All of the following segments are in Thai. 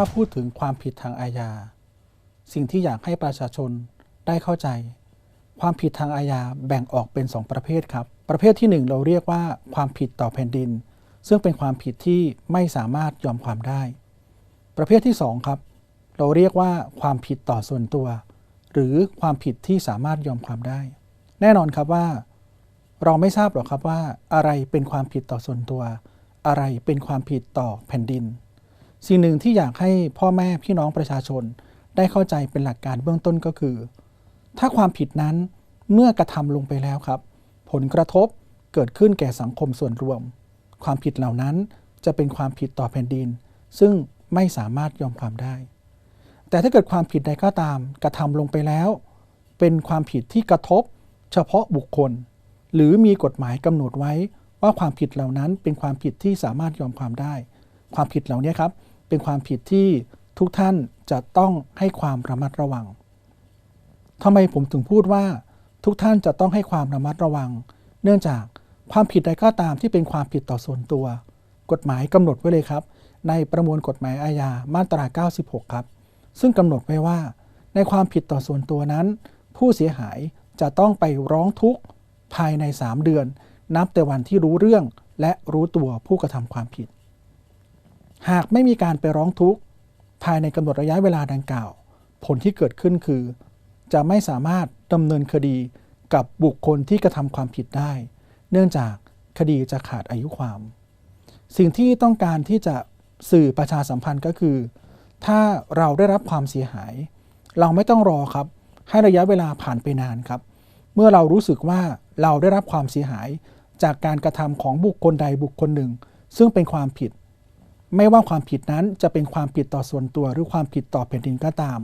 ถ้าพูดถึงความผิดทางอาญา สิ่งที่อยากให้ประชาชนได้เข้าใจ ความผิดทางอาญาแบ่งออกเป็น 2 ประเภทครับ ประเภททีหนึ่1 เราเรียกว่าความผิดต่อแผ่นดิน ซึ่งเป็นความผิดที่ไม่สามารถยอมความได้ ประเภทที่ 2 ครับ เราเรียกว่าความผิดต่อส่วนตัว หรือความผิดที่สามารถยอมความได้ แน่นอนครับว่า เราไม่ทราบหรอกครับว่าอะไรเป็นความผิดต่อส่วนตัว อะไรเป็นความผิดต่อแผ่นดิน สิ่งหนึ่งที่อยากให้พ่อแม่พี่น้องประชาชนได้เข้าใจเป็นหลักการเบื้องต้นก็คือ ถ้าความผิดนั้นเมื่อกระทำลงไปแล้วครับ ผลกระทบเกิดขึ้นแก่สังคมส่วนรวม ความผิดเหล่านั้นจะเป็นความผิดต่อแผ่นดิน ซึ่งไม่สามารถยอมความได้ แต่ถ้าเกิดความผิดใดก็ตามกระทำลงไปแล้ว เป็นความผิดที่กระทบ เฉพาะบุคคล หรือมีกฎหมายกำหนดไว้ว่าความผิดเหล่านั้นเป็นความผิดที่สามารถยอมความได้ ความผิดเหล่านี้ครับ เป็นความผิดที่ทุกท่านจะต้องให้ความระมัดระวังทำไมผมถึงพูดว่า ทุกท่านจะต้องให้ความระมัดระวัง เนื่องจากความผิดใดก็ตามที่เป็นความผิดต่อส่วนตัว กฎหมายกำหนดไว้เลยครับ ในประมวลกฎหมายอาญามาตรา 96 ครับ ซึ่งกำหนดไว้ว่า ในความผิดต่อส่วนตัวนั้น ผู้เสียหายจะต้องไปร้องทุกข์ภายใน 3 เดือน นับแต่วันที่รู้เรื่องและรู้ตัวผู้กระทำความผิด หากไม่มีการไปร้องทุกข์ภายในกำหนดระยะเวลาดังกล่าว ผลที่เกิดขึ้นคือ จะไม่สามารถดำเนินคดีกับบุคคลที่กระทำความผิดได้ เนื่องจากคดีจะขาดอายุความ สิ่งที่ต้องการที่จะสื่อประชาสัมพันธ์ก็คือ ถ้าเราได้รับความเสียหาย เราไม่ต้องรอครับ ให้ระยะเวลาผ่านไปนานครับ เมื่อเรารู้สึกว่าเราได้รับความเสียหาย จากการกระทำของบุคคลใดบุคคลหนึ่ง ซึ่งเป็นความผิด ไม่ว่าความผิดนั้นจะเป็นความผิดต่อส่วนตัวหรือความผิดต่อแผ่นดินก็ตาม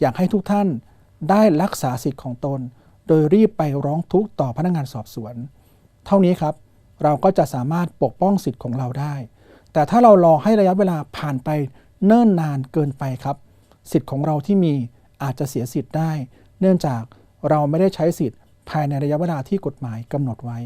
อยากให้ทุกท่านได้รักษาสิทธิ์ของตน โดยรีบไปร้องทุกข์ต่อพนักงานสอบสวน เท่านี้ครับ เราก็จะสามารถปกป้องสิทธิ์ของเราได้ แต่ถ้าเรารอให้ระยะเวลาผ่านไปเนิ่นนานเกินไปครับ สิทธิ์ของเราที่มีอาจจะเสียสิทธิ์ได้ เนื่องจากเราไม่ได้ใช้สิทธิ์ภายในระยะเวลาที่กฎหมายกำหนดไว้